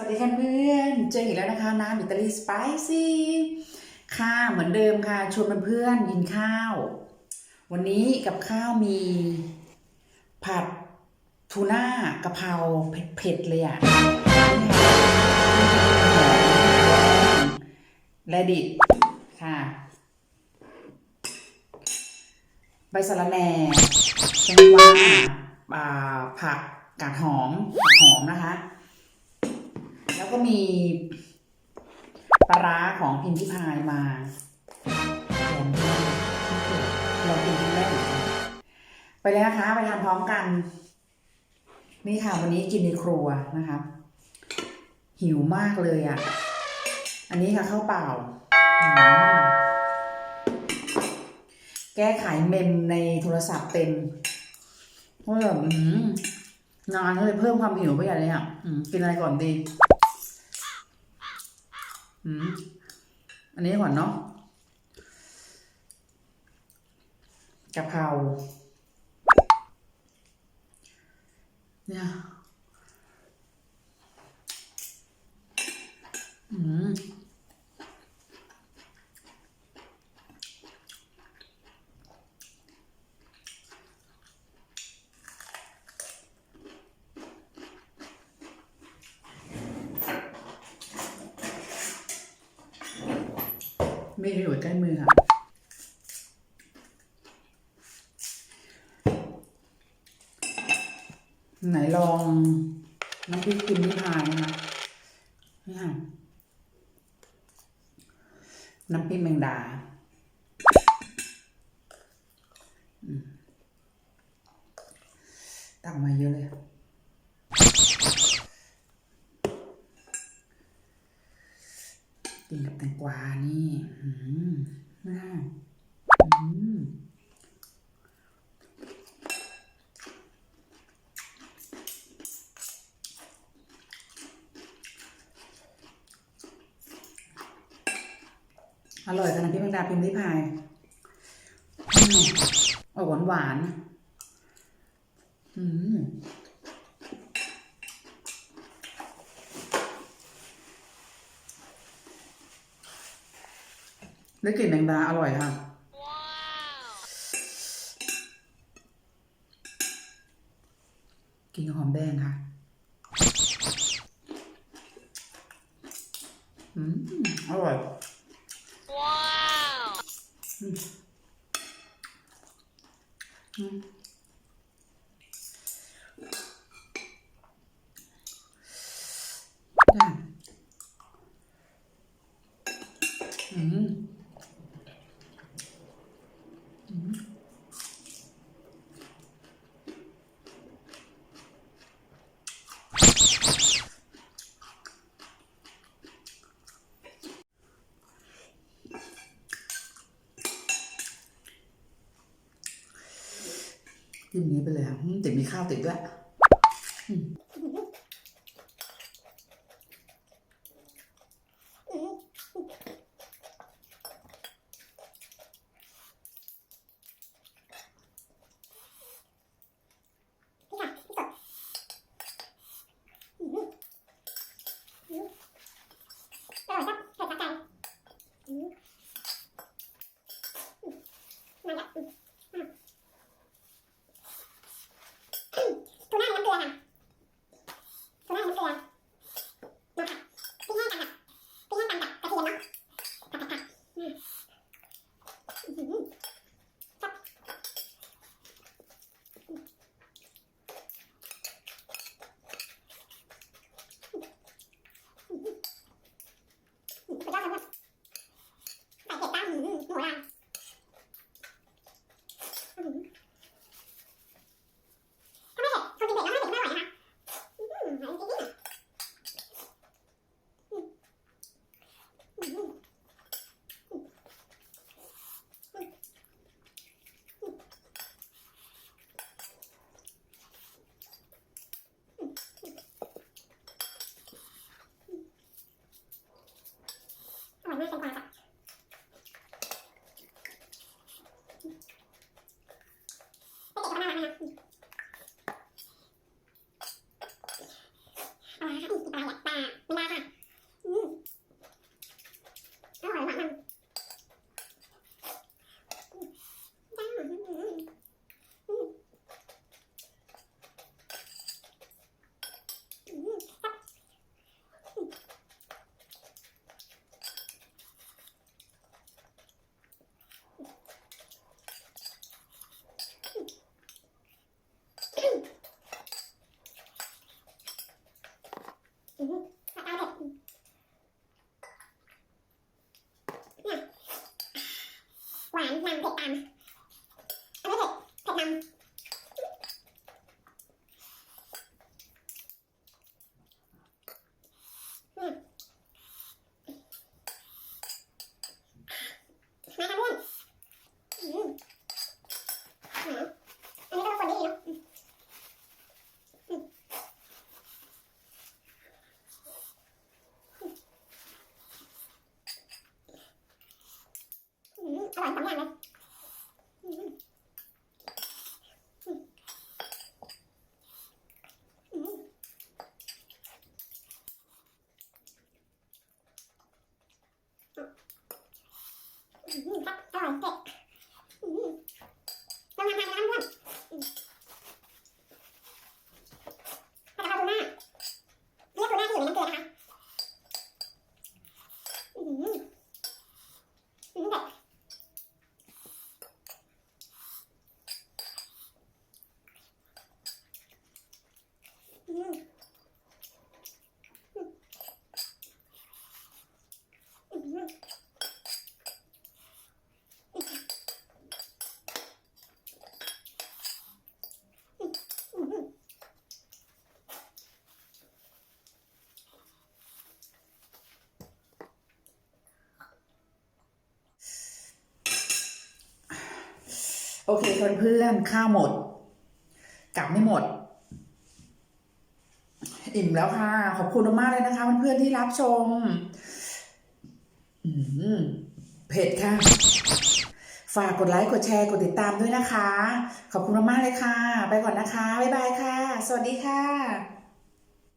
วัสดีค่ะเพื่อนเจออีกแล้วนะคะน้ำอิตาลีสไปซี่ค่ะเหมือนเดิมค่ะชวนเพื่อนๆกินข้าว วันนี้กับข้าวมีผัดทูน่ากะเพราเผ็ดๆเลยอะและดิบค่ะ ใบสะระแหน่แตงกวาผักกาดหอมหอมนะคะ ก็มีปลาร้าของพิมพ์ที่พายมาแถมด้วยเรากินครั้งแรกไปเลยนะคะ ไปทานพร้อมกัน นี่ค่ะวันนี้กินในครัวนะคะ หิวมากเลยอะ อันนี้ค่ะข้าวเปล่า แก้ไขเมมในโทรศัพท์เต็มเพราะแบบอื้อหืองานก็เลยเพิ่มความหิวไปใหญ่เลยอะกินอะไรก่อนดี อันนี้ก่อนเนาะกะเพราเนี่ย อืม ไม่ได้อยู่ใกล้มือค่ะ ไหนลองน้ำพริกกินที่พายนะคะนี่ค่ะน้ำพริกแมงดาตักมาเยอะเลย กินกับแตงกวานี่อืมน่าอืมอร่อยขนาดพี่แมงดาพิมพ์ริพายอืมอกหวานหวาน อืม ได้กลิ่นแมงดาอร่อยค่ะกินกับหอมแดงค่ะอืมอร่อยอืมอืมได้อืม จิ้มอย่างนี้ไปเลยอะอืมแต่มีข้าวติดด้วย time. 你爸当然棒 โอเคเพื่อนๆข้าวหมดกลับไม่หมด อิ่มแล้วค่ะ ขอบคุณมากเลยนะคะเพื่อนๆที่รับชมอืมเผ็ดค่ะ ฝากกดไลค์กดแชร์กดติดตามด้วยนะคะ ขอบคุณมากเลยค่ะ ไปก่อนนะคะ บ๊ายบายค่ะ สวัสดีค่ะ